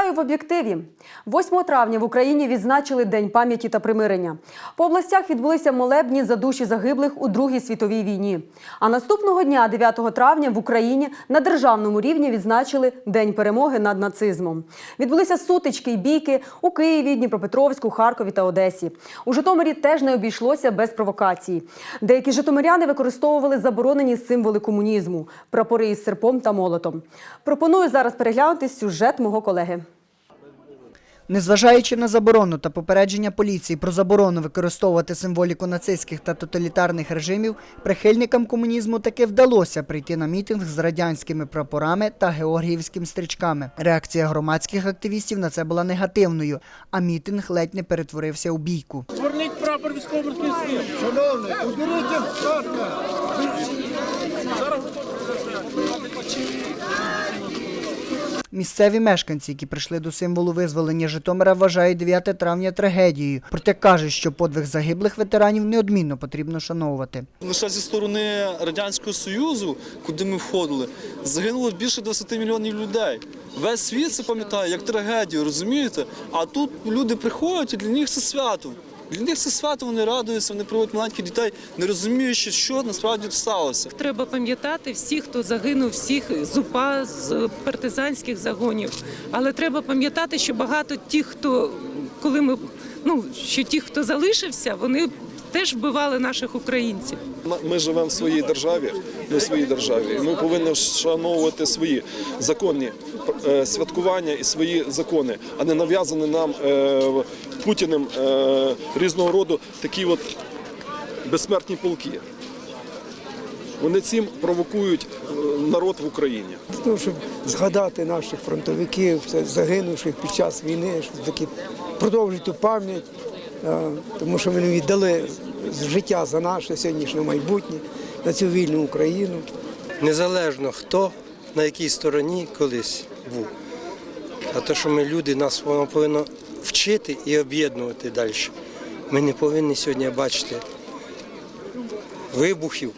Вітаю в об'єктиві. 8 травня в Україні відзначили День пам'яті та примирення. По областях відбулися молебні за душі загиблих у Другій світовій війні. А наступного дня, 9 травня, в Україні на державному рівні відзначили День перемоги над нацизмом. Відбулися сутички й бійки у Києві, Дніпропетровську, Харкові та Одесі. У Житомирі теж не обійшлося без провокацій. Деякі житомиряни використовували заборонені символи комунізму прапори із серпом та молотом. Пропоную зараз переглянути сюжет мого колеги. Незважаючи на заборону та попередження поліції про заборону використовувати символіку нацистських та тоталітарних режимів, прихильникам комунізму таки вдалося прийти на мітинг з радянськими прапорами та георгіївськими стрічками. Реакція громадських активістів на це була негативною, а мітинг ледь не перетворився у бійку. Зверніть прапор військово-морських сил. Шановний, уберіть їх з парка. Місцеві мешканці, які прийшли до символу визволення Житомира, вважають 9 травня трагедією. Проте кажуть, що подвиг загиблих ветеранів неодмінно потрібно шановувати. Лише зі сторони Радянського Союзу, куди ми входили, загинуло більше 20 мільйонів людей. Весь світ це пам'ятає як трагедію, розумієте? А тут люди приходять і для них це свято. Для них це свято, вони радуються, вони приводять маленьких дітей, не розуміючи, що насправді сталося. Треба пам'ятати всіх, хто загинув, всіх з УПА, з партизанських загонів. Але треба пам'ятати, що багато тих, хто коли ми ну що ті, хто залишився, вони теж вбивали наших українців. Ми живемо в своїй державі, ми в своїй державі. І ми повинні вшановувати свої законні е, святкування і свої закони, а не нав'язані нам е, Путіним е, різного роду такі от безсмертні полки. Вони цим провокують е, народ в Україні. Для того, щоб згадати наших фронтовиків, загинувших під час війни, щоб таки продовжити ту пам'ять, е, тому що вони віддали життя за наше сьогоднішнє майбутнє, на цю вільну Україну. незалежно хто на якій стороні колись був. А те, що ми люди, нас воно повинно вчити і об'єднувати далі. Ми не повинні сьогодні бачити вибухів,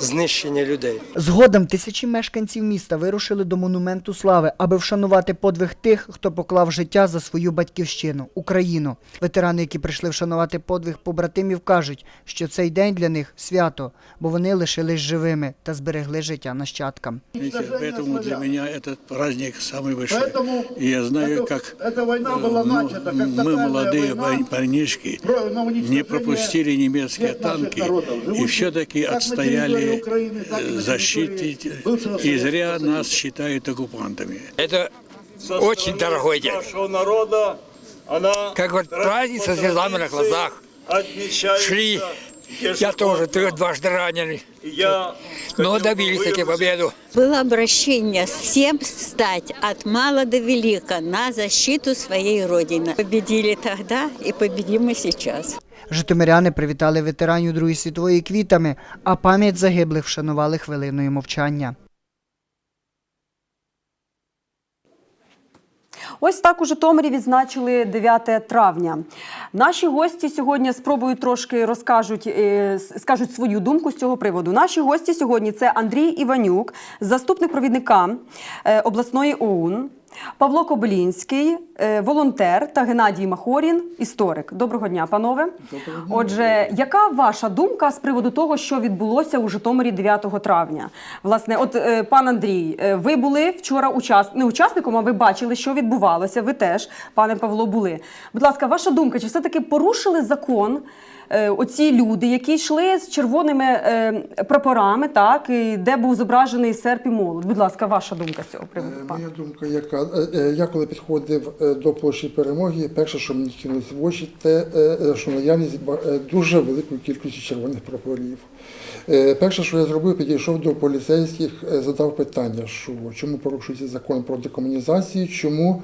знищення людей. Згодом тисячі мешканців міста вирушили до монументу слави, аби вшанувати подвиг тих, хто поклав життя за свою батьківщину Україну. Ветерани, які прийшли вшанувати подвиг побратимів, кажуть, що цей день для них свято, бо вони лишились живими та зберегли життя нащадкам. Знаете, Поэтому для меня этот праздник самый большой. Поэтому И я знаю, это- как эта война была ну, начата, как мы, тотальная молодые война парнишки, про- на уничтожение не пропустили немецкие всех наших танки народов, и живущих все-таки защитить. И зря нас считают оккупантами. Это очень дорогой день. народа Как вот праздник со слезами на глазах. Шли. Я тоже дважды раненый. Но добились таки победу. Было обращение всем встать от мала до велика на защиту своей Родины. Победили тогда и победим и сейчас. Житомиряни привітали ветеранів Другої світової квітами, а пам'ять загиблих вшанували хвилиною мовчання. Ось так у Житомирі відзначили 9 травня. Наші гості сьогодні спробують трошки розкажуть, е, скажуть свою думку з цього приводу. Наші гості сьогодні це Андрій Іванюк, заступник провідника е, обласної ОУН, Павло Кобилінський, е, волонтер та Геннадій Махорін, історик. Доброго дня, панове. Отже, яка ваша думка з приводу того, що відбулося у Житомирі 9 травня? Власне, от е, пан Андрій, е, ви були вчора учас... не учасником, а ви бачили, що відбувалося. Ви теж, пане Павло, були. Будь ласка, ваша думка, чи все-таки порушили закон? Е, Оці люди, які йшли з червоними е, прапорами, так і де був зображений серп і молот. Будь ласка, ваша думка з цього приводу. пане. Моя думка, яка Е, е, я коли підходив е, до площі перемоги, перше, що мені кинулося в очі, те, е, е, що наявність е, дуже великої кількості червоних прапорів. Е, Перше, що я зробив, підійшов до поліцейських, е, задав питання, що чому порушується закон про декомунізацію, чому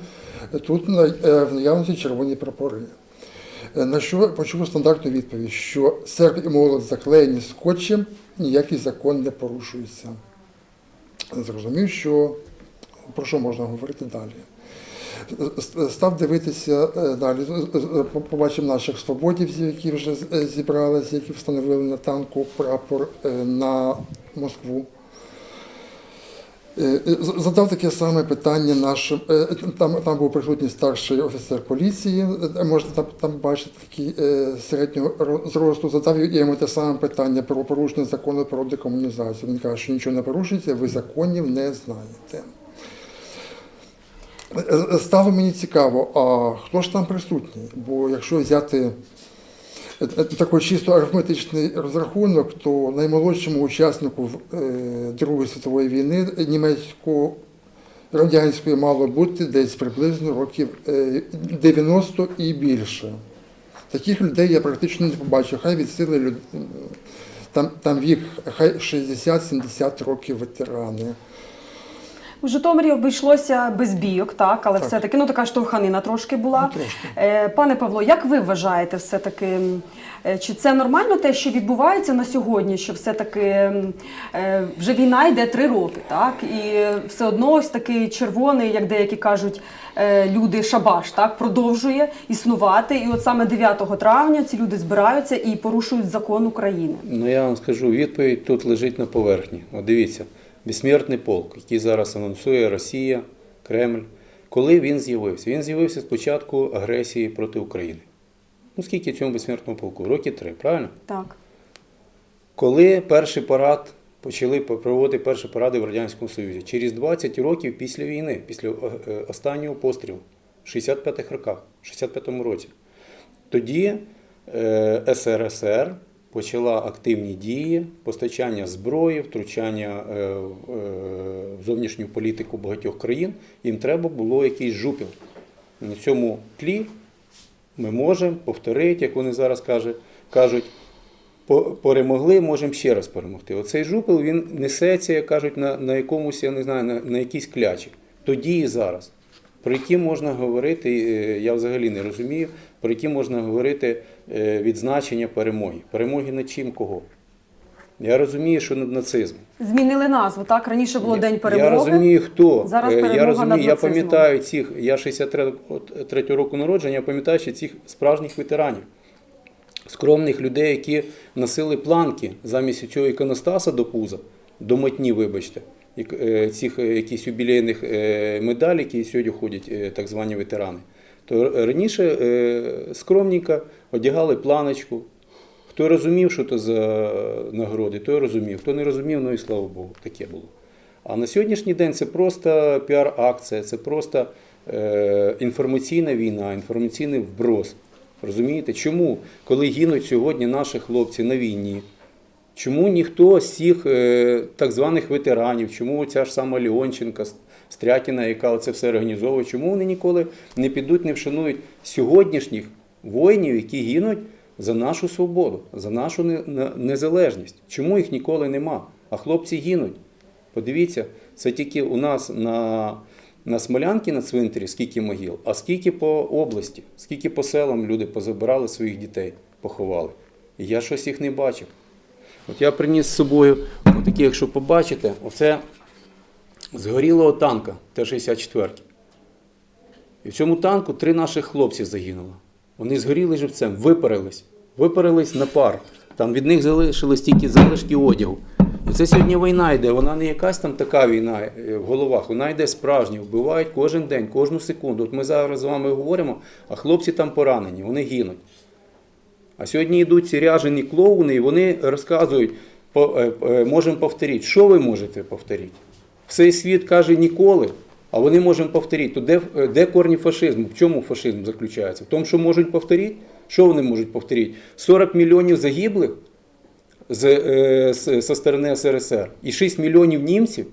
тут е, в наявності червоні прапори. Е, На що почув стандартну відповідь, що серп і молот заклеєні скотчем, ніякий закон не порушується. Зрозумів, що про що можна говорити далі. Став дивитися е, далі. Побачив наших свободівців, які вже е, зібралися, які встановили на танку прапор на Москву. Е, Задав таке саме питання нашим. е, Там, там був присутній старший офіцер поліції, е, можна там, там бачити такий середнього зросту. Задав йому те саме питання про порушення закону про декомунізацію. Він каже, що нічого не порушується, ви законів не знаєте. Стало мені цікаво, а хто ж там присутній? Бо якщо взяти такий чисто арифметичний розрахунок, то наймолодшому учаснику е, Другої світової війни німецько радянської мало бути десь приблизно років е, 90 і більше. Таких людей я практично не побачив. Хай від сили люд... там, там вік, хай 60-70 років ветерани. У Житомирі обійшлося без бійок, так, але Так. все-таки ну така штовханина трошки була. Ну, трошки. Е, пане Павло, як ви вважаєте, все-таки, е, чи це нормально те, що відбувається на сьогодні, що все-таки е, вже війна йде три роки, так? І все одно ось такий червоний, як деякі кажуть люди, шабаш, так, продовжує існувати. І от саме 9 травня ці люди збираються і порушують закон України. Ну я вам скажу, відповідь тут лежить на поверхні. От дивіться, безсмертний полк, який зараз анонсує Росія, Кремль. Коли він з'явився? Він з'явився з початку агресії проти України. Ну скільки цьому безсмертному полку? Роки три, правильно? Так. Коли перший парад почали проводити перші паради в Радянському Союзі? Через 20 років після війни, після е, е, останнього пострілу, в 65-х роках, в 65-му році. Тоді е, СРСР почала активні дії, постачання зброї, втручання е, в е, зовнішню політику багатьох країн. Їм треба було якийсь жупіл. На цьому тлі ми можемо повторити, як вони зараз кажуть, перемогли, можемо ще раз перемогти. Оцей жупел він несеться, як кажуть, на, на якомусь, я не знаю, на, на якійсь клячі. Тоді і зараз. Про які можна говорити, е, я взагалі не розумію, про які можна говорити відзначення перемоги. Перемоги над чим кого? Я розумію, що над нацизмом. Змінили назву, так? Раніше було День перемоги. Я розумію, хто. Зараз Е, перемога я розумію, над я пам'ятаю цих, я 63 року народження, я пам'ятаю ще цих справжніх ветеранів, скромних людей, які носили планки замість цього іконостаса до пуза, до матні, вибачте, е, цих е, якісь юбілейних е, медалей, які сьогодні ходять е, так звані ветерани. То раніше е, скромненько одягали планочку. Хто розумів, що це за нагороди, той розумів. Хто не розумів, ну і слава Богу, таке було. А на сьогоднішній день це просто піар-акція, це просто е, інформаційна війна, інформаційний вброс. Розумієте, чому, коли гинуть сьогодні наші хлопці на війні, чому ніхто з цих е, так званих ветеранів, чому ця ж сама Леонченка, Стрякіна, яка це все організовує, чому вони ніколи не підуть, не вшанують сьогоднішніх воїнів, які гинуть за нашу свободу, за нашу не- не- незалежність? Чому їх ніколи нема? А хлопці гинуть. Подивіться, це тільки у нас на, на Смолянці на цвинтарі скільки могил, а скільки по області, скільки по селам люди позабирали своїх дітей, поховали. І я щось їх не бачив. От я приніс з собою, отакі, якщо побачите, оце згорілого танка Т-64. І в цьому танку три наших хлопці загинуло. Вони згоріли живцем, випарились, випарились на пар. Там від них залишились тільки залишки одягу. І це сьогодні війна йде. Вона не якась там така війна е, в головах, вона йде справжня. Вбивають кожен день, кожну секунду. От ми зараз з вами говоримо, а хлопці там поранені, вони гинуть. А сьогодні йдуть ці ряжені клоуни, і вони розказують, е, е, можемо повторити. Що ви можете повторити? Всей світ каже ніколи, а вони можемо повторити. То де, е, де корні фашизму? В чому фашизм заключається? В тому, що можуть повторити? Що вони можуть повторити? 40 мільйонів загиблих з, е, зі сторони СРСР і 6 мільйонів німців,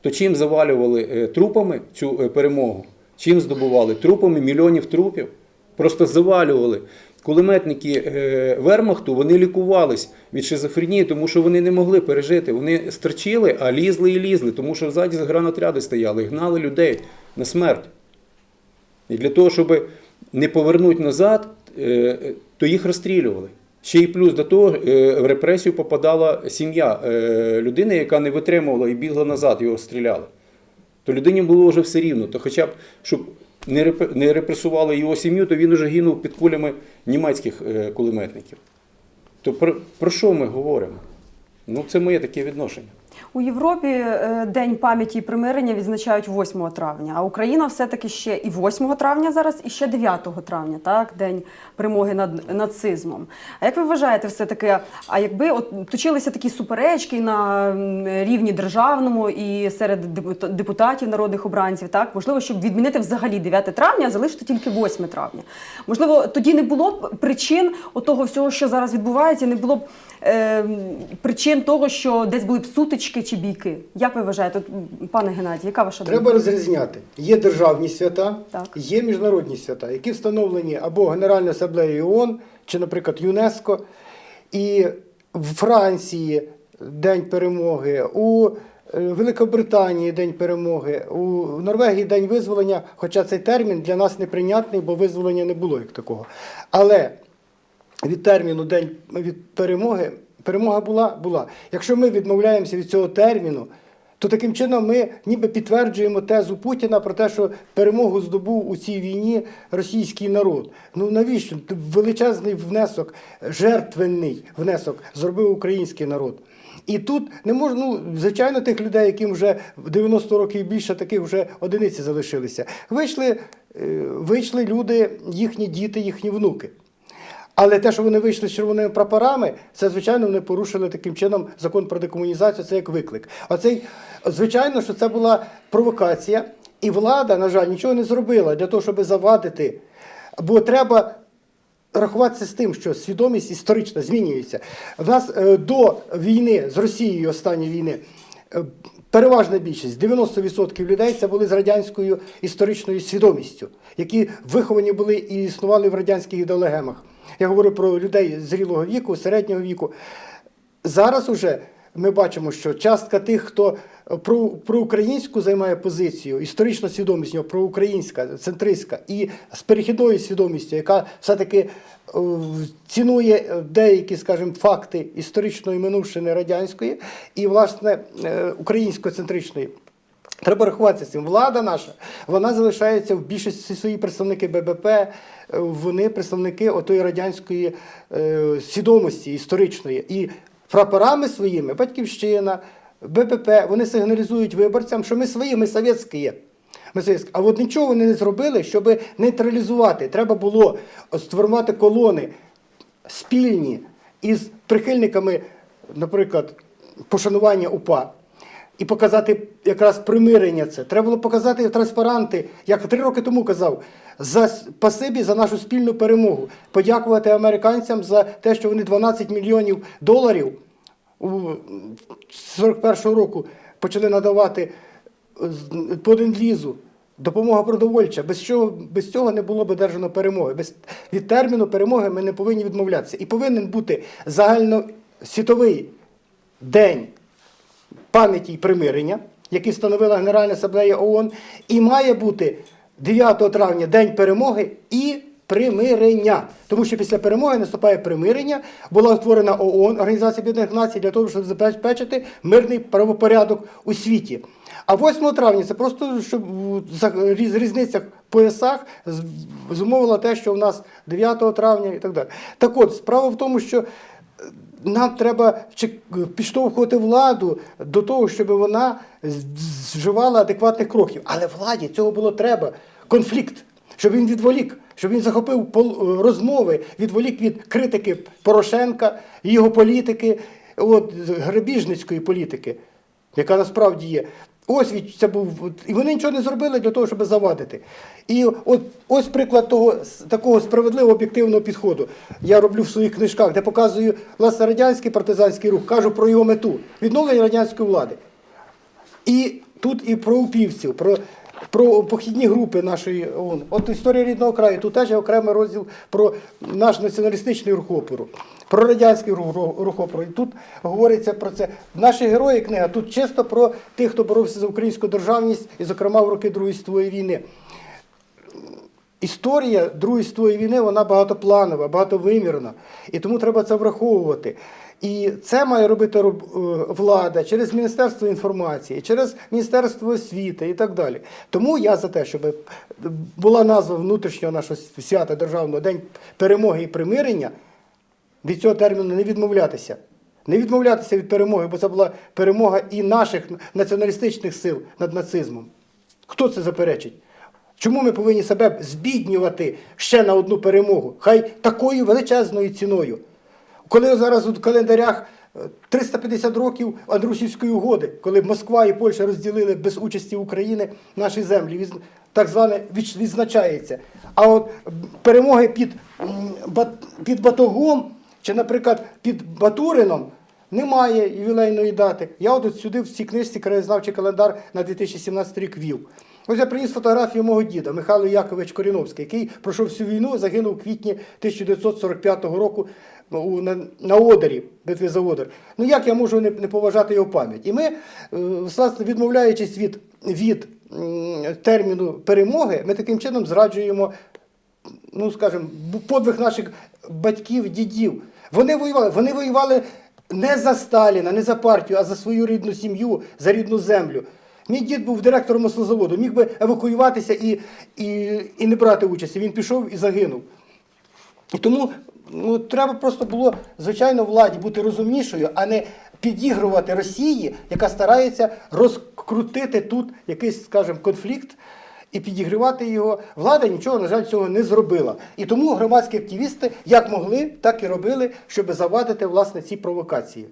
то чим завалювали е, трупами цю перемогу? Чим здобували? Трупами мільйонів трупів. Просто завалювали. Кулеметники е, Вермахту вони лікувались від шизофренії, тому що вони не могли пережити. Вони стерчили, а лізли і лізли, тому що ззаді гранотряди стояли гнали людей на смерть. І для того, щоб не повернути назад, е, то їх розстрілювали. Ще й плюс до того е, в репресію попадала сім'я людини, яка не витримувала і бігла назад, його стріляли. То людині було вже все рівно. То хоча б, щоб не репресували його сім'ю, то він уже гинув під кулями німецьких е, кулеметників. То про, про що ми говоримо? Ну, це моє таке відношення. У Європі е, День пам'яті і примирення відзначають 8 травня, а Україна все-таки ще і 8 травня зараз, і ще 9 травня, так, День перемоги над нацизмом. А як ви вважаєте, все-таки, а якби от точилися такі суперечки на рівні державному і серед депута- депутатів, народних обранців, так, можливо, щоб відмінити взагалі 9 травня, а залишити тільки 8 травня. Можливо, тоді не було б причин того всього, що зараз відбувається, не було б е, причин того, що десь були б сутички чи бійки. Як ви вважаєте, От, пане Геннадій, яка ваша Треба розрізняти. Є державні свята, Так. є міжнародні свята, які встановлені або Генеральною асамблеєю ООН, чи, наприклад, ЮНЕСКО. І в Франції День перемоги, у е, Великобританії День перемоги, у Норвегії День визволення, хоча цей термін для нас неприйнятний, бо визволення не було як такого. Але від терміну День від перемоги, перемога була, була. Якщо ми відмовляємося від цього терміну, то таким чином ми ніби підтверджуємо тезу Путіна про те, що перемогу здобув у цій війні російський народ. Ну навіщо? Величезний внесок, жертвенний внесок зробив український народ. І тут не можна, ну, звичайно, тих людей, яким вже в 90 років більше, таких вже одиниці залишилися. Вийшли, е, вийшли люди, їхні діти, їхні внуки. Але те, що вони вийшли з червоними прапорами, це звичайно вони порушили таким чином закон про декомунізацію. Це як виклик. Оцей, звичайно, що це була провокація, і влада, на жаль, нічого не зробила для того, щоб завадити. Бо треба рахуватися з тим, що свідомість історична змінюється. В нас е, до війни з Росією, останньої війни, е, переважна більшість, 90% людей це були з радянською історичною свідомістю, які виховані були і існували в радянських ідеологемах. Я говорю про людей зрілого віку, середнього віку. Зараз уже ми бачимо, що частка тих, хто про, проукраїнську займає позицію, історична свідомість нього проукраїнська, центристська, і з перехідною свідомістю, яка все-таки е, цінує деякі, скажімо, факти історичної минувшини радянської і, власне, е, українсько-центричної. Треба рахуватися з цим. Влада наша, вона залишається в більшості свої представники ББП, е, вони представники отої радянської е, свідомості історичної. І прапорами своїми, батьківщина, БПП, вони сигналізують виборцям, що ми свої, ми совєтські є. А от нічого вони не зробили, щоб нейтралізувати. Треба було сформувати колони спільні із прихильниками, наприклад, пошанування УПА. І показати якраз примирення це. Треба було показати транспаранти, як три роки тому казав, за спасибі за нашу спільну перемогу. Подякувати американцям за те, що вони 12 мільйонів доларів у 41-го року почали надавати з- по ленд-лізу. Допомога продовольча. Без чого без цього не було б одержано перемоги. Без від терміну перемоги ми не повинні відмовлятися. І повинен бути загальносвітовий день пам'яті і примирення, який встановила Генеральна асамблея ООН, і має бути 9 травня День перемоги і примирення. Тому що після перемоги наступає примирення, була створена ООН, Організація Об'єднаних Націй, для того, щоб забезпечити мирний правопорядок у світі. А 8 травня це просто щоб різниця в поясах зумовила те, що у нас 9 травня і так далі. Так от, справа в тому, що нам треба підштовхувати владу до того, щоб вона зживала адекватних кроків. Але владі цього було треба. Конфлікт, щоб він відволік, щоб він захопив пол- розмови, відволік від критики Порошенка, його політики, от, грабіжницької політики, яка насправді є. Ось від- це був і вони нічого не зробили для того, щоб завадити. І от ось приклад того такого справедливого об'єктивного підходу. Я роблю в своїх книжках, де показую власне радянський партизанський рух, кажу про його мету відновлення радянської влади. І тут і про упівців, про, про похідні групи нашої ООН. От історія рідного краю, тут теж є окремий розділ про наш націоналістичний рух опору, про радянський рух, опору. І тут говориться про це. Наші герої книга тут чисто про тих, хто боровся за українську державність, і, зокрема, в роки Другої світової війни. Історія Другої світової війни вона багатопланова, багатовимірна, і тому треба це враховувати. І це має робити е, влада через Міністерство інформації, через Міністерство освіти і так далі. Тому я за те, щоб була назва внутрішнього нашого свята державного День перемоги і примирення, від цього терміну не відмовлятися. не відмовлятися від перемоги, бо це була перемога і наших націоналістичних сил над нацизмом. Хто це заперечить? Чому ми повинні себе збіднювати ще на одну перемогу? Хай такою величезною ціною. Коли зараз у календарях е, 350 років Андрусівської угоди, коли Москва і Польща розділили без участі України наші землі, так зване відзначається. А от перемоги під, під Батогом чи, наприклад, під Батурином немає ювілейної дати. Я от сюди в цій книжці краєзнавчий календар на 2017 рік вів. Ось я приніс фотографію мого діда Михайло Якович Коріновський, який пройшов всю війну, загинув у квітні 1945 року на, на Одері, битві за Одер. Ну як я можу не, не поважати його пам'ять? І ми, е, власне, відмовляючись від, від терміну перемоги, ми таким чином зраджуємо ну скажімо, подвиг наших батьків, дідів. Вони воювали, вони воювали не за Сталіна, не за партію, а за свою рідну сім'ю, за рідну землю. Мій дід був директором маслозаводу, міг би евакуюватися і, і, і не брати участі. Він пішов і загинув. І тому ну, треба просто було, звичайно, владі бути розумнішою, а не підігрувати Росії, яка старається розкрутити тут якийсь, скажімо, конфлікт і підігрівати його. Влада нічого, на жаль, цього не зробила. І тому громадські активісти як могли, так і робили, щоб завадити власне ці провокації.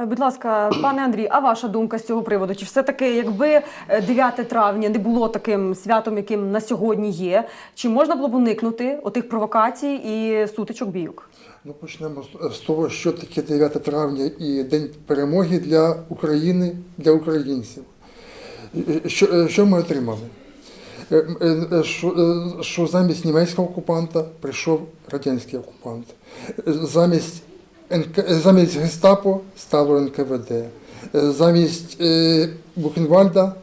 Е, Будь ласка, пане Андрій, а ваша думка з цього приводу? Чи все-таки, якби е, 9 травня не було таким святом, яким на сьогодні є, чи можна було б уникнути отих провокацій і сутичок бійок? Ну, почнемо з- того, що таке 9 травня і День перемоги для України, для українців. Е, Що, е, що ми отримали? Е, е, е, Що, е, що замість німецького окупанта прийшов радянський окупант. Е, Замість, е, замість гестапо стало НКВД. Е, Замість е, Бухенвальда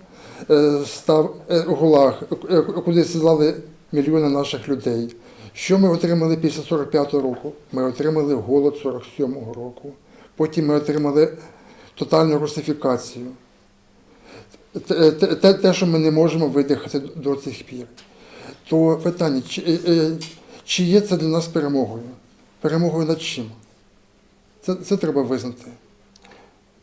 е, став е, ГУЛАГ, е, куди сідали мільйони наших людей. Що ми отримали після 45-го року? Ми отримали голод 47-го року. Потім ми отримали тотальну русифікацію. Те, те- що ми не можемо видихати до цих пір. То питання, чи, е, е, чи є це для нас перемогою? Перемогою над чим? Це, це треба визнати.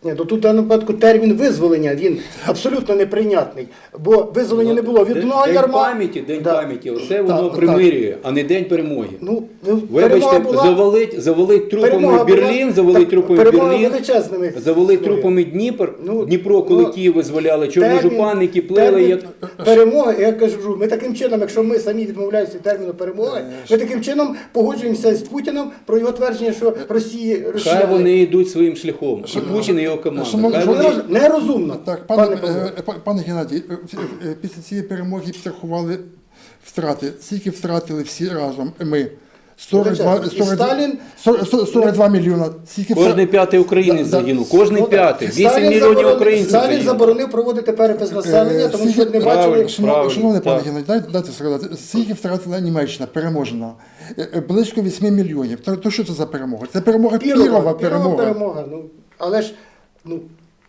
Ні, то тут в даному випадку термін визволення він абсолютно неприйнятний, бо визволення не було від День, одного день ярма. пам'яті, день Да. пам'яті. Оце воно Так, примирює, а не день перемоги. Ну, ну, перемога Вибачте, була- завалить, завалить трупами перемога Берлін, була- завалить так, трупами перемога Берлін, величезними завалить трупами Дніпр, Ну, Дніпро, коли ну, Київ визволяли, плели, термін як перемоги, я кажу, ми таким чином, якщо ми самі відмовляємося від терміну перемоги, ми таким чином погоджуємося з Путіним про його твердження, що Росії хай Росія вони йдуть своїм шляхом. І Путін і його команда. Шановні Хай вони- нерозумно. Так, пане, пане Павло. е, па- пане Геннадій, е, е, після цієї перемоги підрахували втрати. Скільки втратили всі разом ми? 42, Величезно. І 42, Сталін- 40 42 мільйона. Скільки Кожний п'ятий українець Да, да. загинув, кожний Ну, так. п'ятий. 8 Сталін мільйонів заборонив- українців Сталін загинуло. заборонив проводити перепис населення, Е, тому що не Правильно. бачили. Шановний, шановний пане так. Геннадій, дайте, дайте сказати, скільки втратила Німеччина переможена? Е, е, Близько 8 мільйонів. То, то що це за перемога? Це перемога Пірова, Пірова, перемога. перемога. Ну, але ж ну,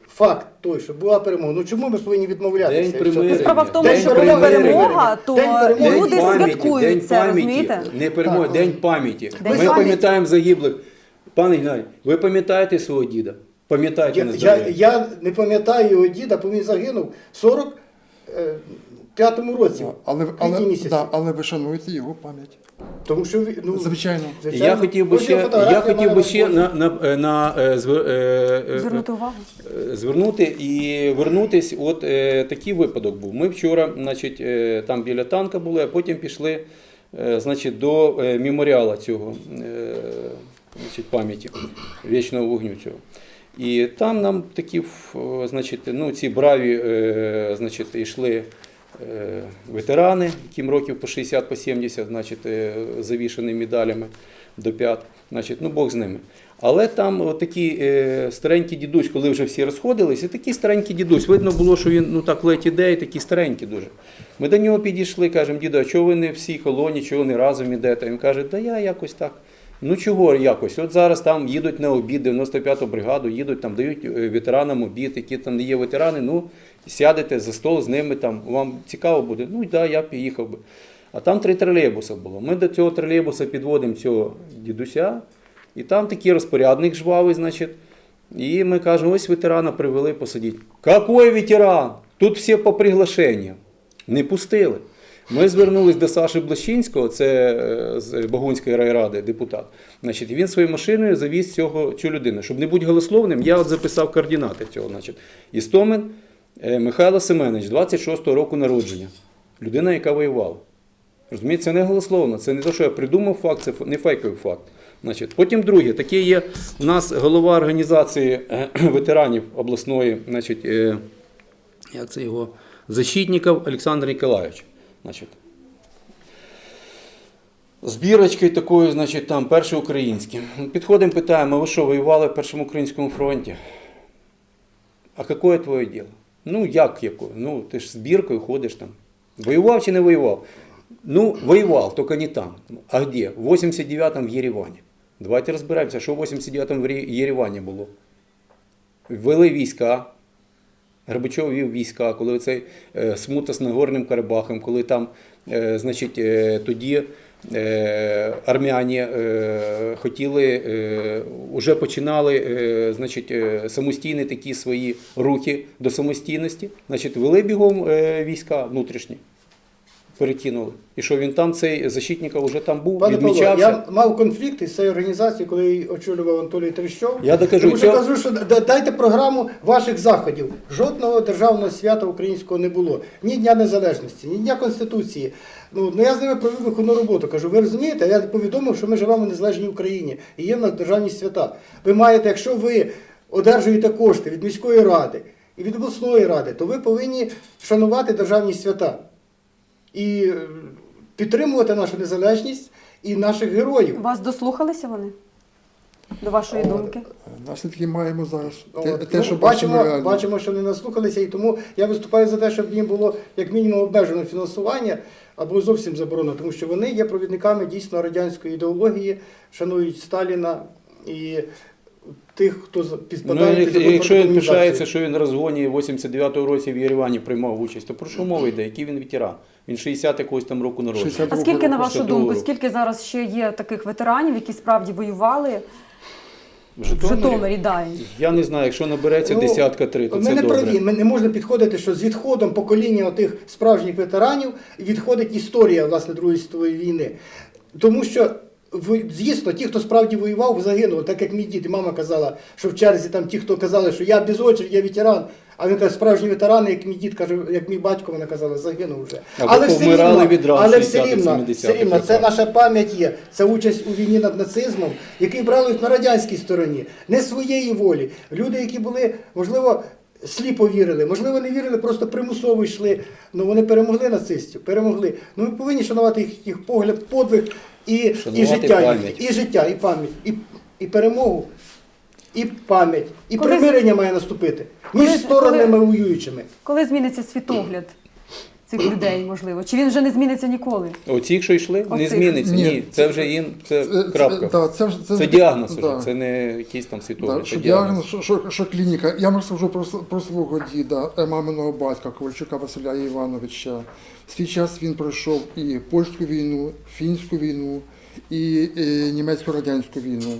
факт той, що була перемога. Ну чому ми повинні відмовлятися? День примирення. Справа в тому, День що коли примирення. перемога, то День перемоги. люди День це, розумієте? Не перемога Так. день пам'яті. День Ми пам'яті. пам'ятаємо загиблих. Пане Геннадій, ви пам'ятаєте свого діда? Пам'ятаєте Я, на здоров'я. я не пам'ятаю його діда, бо він загинув 40, п'ятому році. Ну, але, але, да, але ви шануєте його пам'ять. Тому що ну, Звичайно. звичайно. Я хотів би ще, я хотів би ще на, на, е, е, е на, е, Звернути і вернутись. От е, такий випадок був. Ми вчора, значить, там біля танка були, а потім пішли е, значить, до е, меморіала цього е, значить, пам'яті вічного вогню цього. І там нам такі значить, ну, ці браві е, значить, йшли е, ветерани, яким років по 60 по 70, значить, е, медалями до п'ят. Значить, ну Бог з ними. Але там такий е, старенький дідусь, коли вже всі розходились, і такий старенький дідусь. Видно було, що він ну так ледь іде, і такий старенький дуже. Ми до нього підійшли, кажемо, діду, а чого ви не всі колоні, чого не разом ідете? Він каже, да я якось так. Ну чого якось? От зараз там їдуть на обід, 95-ту бригаду, їдуть, там дають е, ветеранам обід, які там не є ветерани, ну сядете за стол з ними, там вам цікаво буде. Ну да, я поїхав би. А там три тролейбуса було. Ми до цього тролейбуса підводимо цього дідуся, і там такий розпорядник жвавий, значить, І ми кажемо, ось ветерана привели посадіть. Какой ветеран? Тут всі по приглашенню. Не пустили. Ми звернулись до Саші Блащинського, це е, з Багунської райради, депутат. Значить, він своєю машиною завіз цього, цю людину. Щоб не бути голословним, я от записав координати цього. Значить, Істомин е, Михайло Семенович, 26-го року народження. Людина, яка воювала. Розумієте, це не голословно, це не те, що я придумав факт, це не фейковий факт. Значить, потім друге, таке є у нас голова організації е, ветеранів обласної, значить, як це його, защитників Олександр Ніколаєвич. Значить, збірочкою такою, значить, там, перше українське. Підходимо, питаємо, ви що, воювали в Першому українському фронті? А какое твоє діло? Ну, як яке? Ну, ти ж збіркою ходиш там. Воював чи не воював? Ну, воював, тільки не там. А де? В 89-му в Єревані. Давайте розберемося, що в 89-му в Ре- Єревані було. Ввели війська. Горбачов вів війська, коли цей е, смута з Нагорним Карабахом, коли там, е, значить, е, тоді армяні хотіли, вже починали значить, самостійні такі свої рухи до самостійності, значить, вели бігом війська внутрішні, перекинули. І що він там, цей защитник вже там був, Пане Павло, я мав конфлікт із цією організацією, коли її очолював Анатолій Трещов. Я докажу, Тому що кажу, що да- дайте програму ваших заходів. Жодного державного свята українського не було. Ні Дня Незалежності, ні Дня Конституції. Ну, ну я з ними провів виховну роботу. Кажу, ви розумієте, я повідомив, що ми живемо в незалежній Україні і є в нас державні свята. Ви маєте, якщо ви одержуєте кошти від міської ради і від обласної ради, то ви повинні шанувати державні свята і е, підтримувати нашу незалежність і наших героїв. Вас дослухалися вони? До вашої думки? Наслідки маємо зараз. Те, От, те ну, що бачимо, бачимо реально. бачимо, що не наслухалися, і тому я виступаю за те, щоб їм було як мінімум обмежено фінансування або зовсім заборонено, тому що вони є провідниками дійсно радянської ідеології, шанують Сталіна і тих, хто Ну, підпадає під якщо він пишається, що він в розгоні 89-му році в Єревані приймав участь, то про що мова йде? Який він ветеран? Він 60 якогось там року народження. 60 А скільки, на вашу думку, року. скільки зараз ще є таких ветеранів, які справді воювали В Житомирі? Житомирі? Да. Я не знаю, якщо набереться Ну, десятка три, то Ми це не добре. праві. Ми не можна підходити, що з відходом покоління тих справжніх ветеранів відходить історія власне Другої світової війни. Тому що ви- звісно, ті, хто справді воював, загинули, так як мій дід і мама казала, що в черзі там ті, хто казали, що я без очереди, я ветеран. А він каже, справжні ветерани, як мій дід каже, як мій батько, вона казала, загинув вже. Або повмирали від ран але все рівно, 70-х все рівно, це наша пам'ять є. Це участь у війні над нацизмом, який брали на радянській стороні, не своєї волі. Люди, які були, можливо, сліпо вірили, можливо, не вірили, просто примусово йшли. Ну вони перемогли нацистів, перемогли. Ну ми повинні шанувати їх, їх погляд, подвиг і, і життя, їх, і життя, і пам'ять, і, і перемогу, і пам'ять, і Коли- примирення має наступити між Коли- сторонами коли- воюючими. Коли зміниться світогляд цих людей, можливо? Чи він вже не зміниться ніколи? Оці, що йшли, не зміниться. Ні. Ні, це вже їм, це Це- крапка. да, це вже- це- Це діагноз да. уже, це не якийсь там Да, світогляд, що діагноз, діагноз. що, що, що клініка. Я вам розкажу про, про свого діда, е, маминого батька Ковальчука Василя Івановича. В свій час він пройшов і польську війну, фінську війну, і, е, німецько-радянську війну.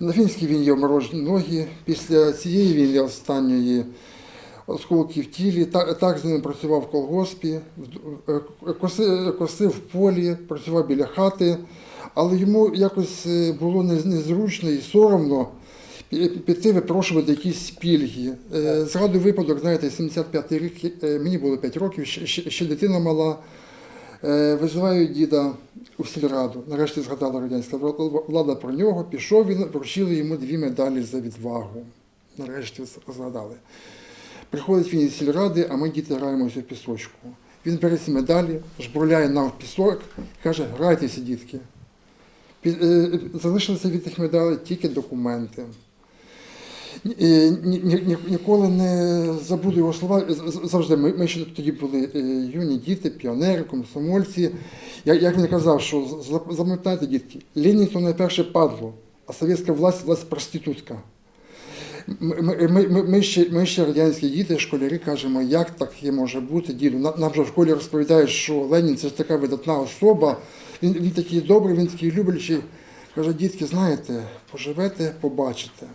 На фінській війні обморожені ноги. Після цієї війни останньої осколки в тілі. Так, так з ним працював в колгоспі, в- е, косив, косив в полі, працював біля хати, але йому якось е, було незручно і соромно піти випрошувати якісь пільги. Е, Згадую випадок, знаєте, 75-й рік, е, мені було 5 років, ще дитина мала. Е, Визивають діда у сільраду. Нарешті згадала радянська влада про нього. Пішов він, вручили йому дві медалі за відвагу. Нарешті згадали. Приходить він із сільради, а ми діти граємося в пісочку. Він бере ці медалі, жбурляє нам в пісок каже, грайтеся, дітки. Е, Залишилися від тих медалей тільки документи. Ні- Ніколи не забуду його слова. Завжди ми, ми ще тоді були е, юні діти, піонери, комсомольці. Як, як він казав, що запам'ятайте, дітки, Ленін то найперше падло, а совєтська власть власть проститутка. Ми, ми, ми, ми, ще, ми ще радянські діти, школярі кажемо, як таке може бути, діду. На- Нам же в школі розповідають, що Ленін це ж така видатна особа, він, він такий добрий, він такий люблячий. Каже, дітки, знаєте, поживете, побачите.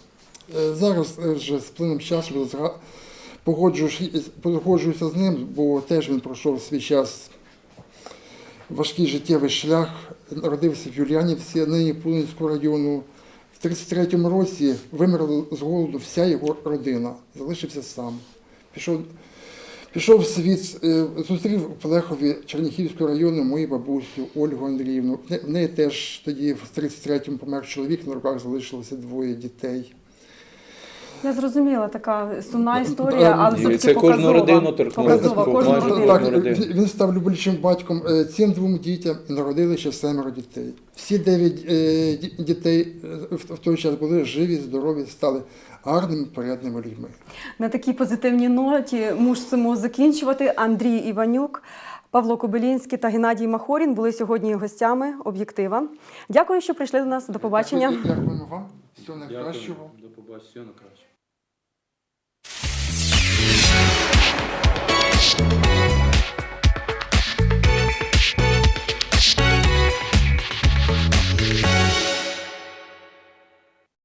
Е, Зараз е, вже з плином часу погоджуюся з ним, бо теж він пройшов свій час важкий життєвий шлях. Народився в Юліанівці, нині Пулинського району. В 33-му році вимерла з голоду вся його родина. Залишився сам. Пішов, пішов світ, е, зустрів в Плехові Черніхівського району мою бабусю Ольгу Андріївну. В неї теж тоді в 33-му помер чоловік, на руках залишилося двоє дітей. Я зрозуміла, така сумна історія, але все-таки це кожну показова. родину торкнулося. Показова, кожну майже родину. Так, Кожну родину. він став люблячим батьком е, цим двом дітям і народили ще семеро дітей. Всі дев'ять е, ді- дітей е, в в той час були живі, здорові, стали гарними, порядними людьми. На такій позитивній ноті мусимо закінчувати. Андрій Іванюк, Павло Кобилінський та Геннадій Махорін були сьогодні гостями об'єктива. Дякую, що прийшли до нас. До побачення. Дякуємо вам. Всього найкращого. До побачення. Всього найкращого. Thank